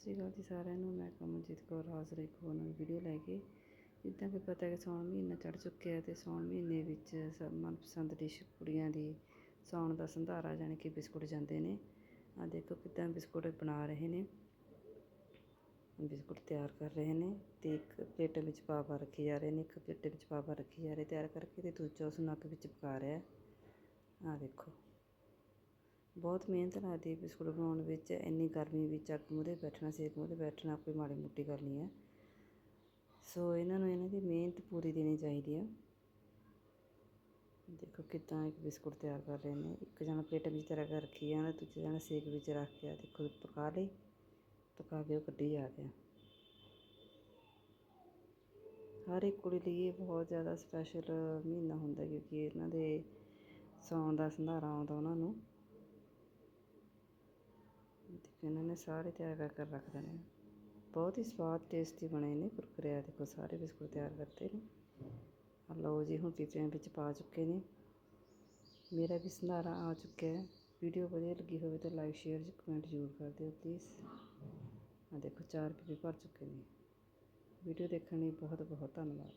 ਸਤਿ ਸ਼੍ਰੀ ਅਕਾਲ ਜੀ ਸਾਰਿਆਂ ਨੂੰ, ਮੈਂ ਕਮਲਜੀਤ ਕੌਰ ਹਾਜ਼ਰ ਇੱਕ ਹੋਰ ਨਵੀਂ ਵੀਡੀਓ ਲੈ ਕੇ। ਜਿੱਦਾਂ ਕਿ ਪਤਾ ਹੈ ਕਿ ਸਾਉਣ ਮਹੀਨਾ ਚੜ ਚੁੱਕਿਆ ਤੇ ਸਾਉਣ ਮਹੀਨੇ ਵਿੱਚ ਸਭ ਮਨਪਸੰਦ ਡਿਸ਼ ਕੁੜੀਆਂ ਦੀ ਸਾਉਣ ਦਾ ਸੰਧਾਰਾ ਜਾਣੀ ਕਿ ਬਿਸਕੁਟ ਜਾਂਦੇ ਨੇ। ਆ ਦੇਖੋ ਕਿੱਦਾਂ ਬਿਸਕੁਟ ਬਣਾ ਰਹੇ ਨੇ। ਬਿਸਕੁਟ ਤਿਆਰ ਕਰ ਰਹੇ ਨੇ ਤੇ ਇੱਕ ਪਲੇਟ ਵਿੱਚ ਪਾ ਪਾ ਰੱਖੀ ਜਾ ਰਹੇ ਨੇ, ਇੱਕ ਪਲੇਟ ਵਿੱਚ ਪਾ ਪਾ ਰੱਖੀ ਜਾ ਰਹੇ ਤਿਆਰ ਕਰਕੇ ਤੇ ਦੂਜਾ ਉਸ ਨੱਕ ਵਿੱਚ ਪਕਾ ਰਿਹਾ ਆ ਦੇਖੋ। ਬਹੁਤ ਮਿਹਨਤ ਲੱਗਦੀ ਬਿਸਕੁਟ ਬਣਾਉਣ ਵਿੱਚ, ਇੰਨੀ ਗਰਮੀ ਵਿੱਚ ਅੱਗ ਮੂਹਰੇ ਬੈਠਣਾ, ਸੇਕ ਮੂਹਰੇ ਬੈਠਣਾ ਕੋਈ ਮਾੜੀ ਮੋਟੀ ਗੱਲ ਨਹੀਂ ਹੈ। ਸੋ ਇਹਨਾਂ ਨੂੰ ਇਹਨਾਂ ਦੀ ਮਿਹਨਤ ਪੂਰੀ ਦੇਣੀ ਚਾਹੀਦੀ ਹੈ ਦੇਖੋ ਕਿੱਦਾਂ ਇੱਕ ਬਿਸਕੁਟ ਤਿਆਰ ਕਰ ਰਹੇ ਨੇ। ਇੱਕ ਜਣਾ ਪਲੇਟ ਵਿੱਚ ਤਿਆਰ ਕਰ ਰੱਖੀ ਹੈ ਤੇ ਦੂਜਾ ਜਣਾ ਸੇਕ ਵਿੱਚ ਰੱਖ ਕੇ ਦੇਖੋ ਪਕਾ ਲਈ, ਪਕਾ ਕੇ ਉਹ ਕੱਢੀ ਜਾ ਰਿਹਾ ਹਰ ਇੱਕ ਕੁੜੀ ਲਈ ਇਹ ਬਹੁਤ ਜ਼ਿਆਦਾ ਸਪੈਸ਼ਲ ਮਹੀਨਾ ਹੁੰਦਾ, ਕਿਉਂਕਿ ਇਹਨਾਂ ਦੇ ਸੌਣ ਦਾ ਸੰਧਾਰਾ ਆਉਂਦਾ ਉਹਨਾਂ ਨੂੰ। ਦੇਖੋ ਇਹਨਾਂ ਨੇ ਸਾਰੇ ਤਿਆਰ ਕਰ ਕਰ ਰੱਖ ਦੇਣੇ ਆ। ਬਹੁਤ ਹੀ ਸਵਾਦ ਟੇਸਟੀ ਬਣੇ ਨੇ ਕੁਰਕਰੇ ਆ ਦੇਖੋ, ਸਾਰੇ ਬਿਸਕੁਟ ਤਿਆਰ ਕਰਤੇ ਨੇ। ਆ ਲਓ ਜੀ, ਹੁਣ ਪੀਪਿਆਂ ਵਿੱਚ ਪਾ ਚੁੱਕੇ ਨੇ। ਮੇਰਾ ਵੀ ਸੰਧਾਰਾ ਆ ਚੁੱਕਿਆ ਹੈ। ਵੀਡੀਓ ਵਧੀਆ ਲੱਗੀ ਹੋਵੇ ਤਾਂ ਲਾਈਕ ਸ਼ੇਅਰ ਕਮੈਂਟ ਜ਼ਰੂਰ ਕਰ ਦਿਓ ਪਲੀਜ਼ ਆ ਦੇਖੋ, ਚਾਰ ਪੀਪੇ ਭਰ ਚੁੱਕੇ ਨੇ। ਵੀਡੀਓ ਦੇਖਣ ਲਈ ਬਹੁਤ ਬਹੁਤ ਧੰਨਵਾਦ।